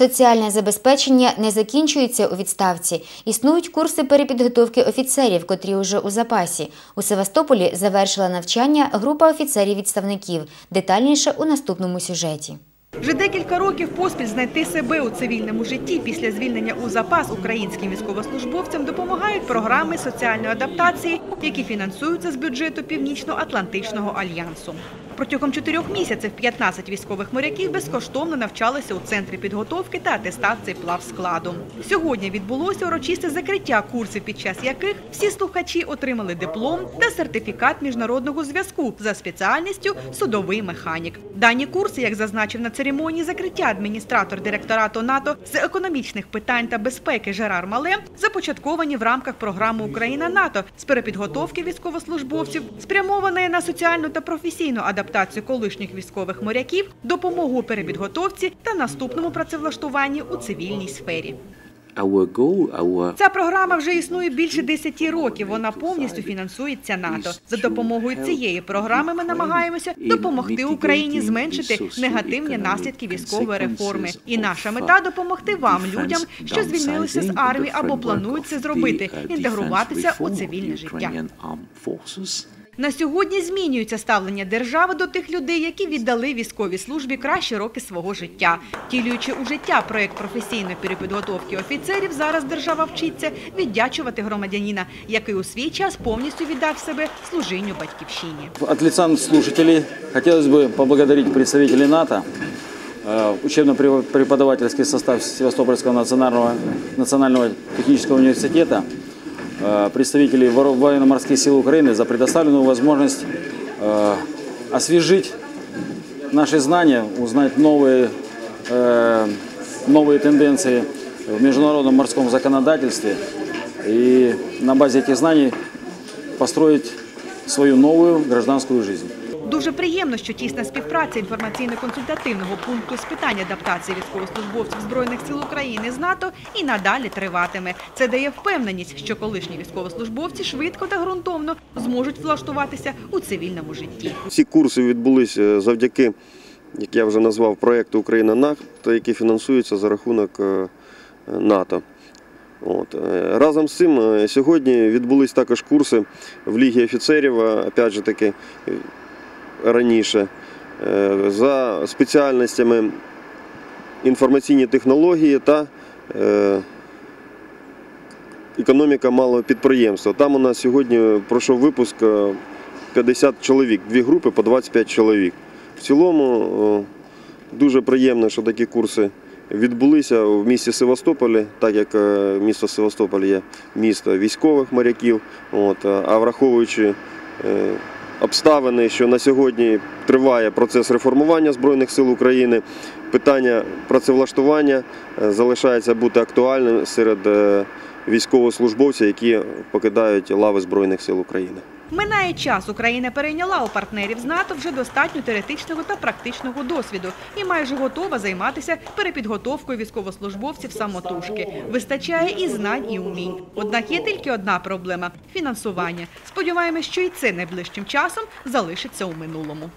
Соціальне забезпечення не закінчується у відставці. Існують курси перепідготовки офіцерів, котрі вже у запасі. У Севастополі завершила навчання група офіцерів-відставників. Детальніше у наступному сюжеті. Вже декілька років поспіль знайти себе у цивільному житті після звільнення у запас українським військовослужбовцям допомагають програми соціальної адаптації, які фінансуються з бюджету Північно-Атлантичного альянсу. Протягом чотирьох місяців 15 військових моряків безкоштовно навчалися у центрі підготовки та атестації плавскладу. Сьогодні відбулося урочисте закриття курсів, під час яких всі слухачі отримали диплом та сертифікат міжнародного зв'язку за спеціальністю судовий механік. Дані курси, як зазначив на церемонії закриття адміністратор директорату НАТО з економічних питань та безпеки Жерар Мале, започатковані в рамках програми Україна НАТО з перепідготовки військовослужбовців, спрямованої на соціальну та професійну адаптацію колишніх військових моряків, допомогу у перепідготовці та наступному працевлаштуванні у цивільній сфері. Ця програма вже існує більше 10 років. Вона повністю фінансується НАТО. За допомогою цієї програми ми намагаємося допомогти Україні зменшити негативні наслідки військової реформи. І наша мета допомогти вам, людям, що звільнилися з армії або планують це зробити, інтегруватися у цивільне життя. На сьогодні змінюється ставлення держави до тих людей, які віддали військовій службі кращі роки свого життя. Втілюючи у життя проект професійної перепідготовки офіцерів, зараз держава вчиться віддячувати громадянина, який у свій час повністю віддав себе служінню батьківщині. От лица слушателей хотелось бы поблагодарить представителей НАТО, э, учебно-преподавательский состав Севастопольского национального, национального технического университета, э, представителей воро- военно-морских сил Украины за предоставленную возможность э, освежить наши знания, узнать новые, э, новые тенденции в международном морском законодательстве и на базе этих знаний построить свою новую гражданскую жизнь. Дуже приємно, що тісна співпраця інформаційно-консультативного пункту з питань адаптації військовослужбовців збройних сил України з НАТО і надалі триватиме. Це дає впевненість, що колишні військовослужбовці швидко та ґрунтовно зможуть влаштуватися у цивільному житті. Ці курси відбулися завдяки, як я вже назвав, проєкту Україна НАТО, який фінансується за рахунок е, НАТО. От. е, Разом з цим е, сьогодні відбулись також курси в Лігі офіцерів, опять же таки раніше, е, за спеціальностями інформаційні технології та е, економіка малого підприємства. Там у нас сьогодні пройшов випуск е, 50 чоловік, дві групи по 25 чоловік. В цілому е, дуже приємно, що такі курси відбулися в місті Севастополі, так як е, місто Севастополь є місто військових моряків. Е, а враховуючи е, обставини, що на сьогодні триває процес реформування Збройних сил України, питання працевлаштування е, залишається бути актуальним серед е, військовослужбовців, які покидають лави Збройних сил України. Минає час, Україна перейняла у партнерів з НАТО вже достатньо теоретичного та практичного досвіду і майже готова займатися перепідготовкою військовослужбовців самотужки. Вистачає і знань, і умінь. Однак є тільки одна проблема фінансування. Сподіваємось, що і це найближчим часом залишиться у минулому.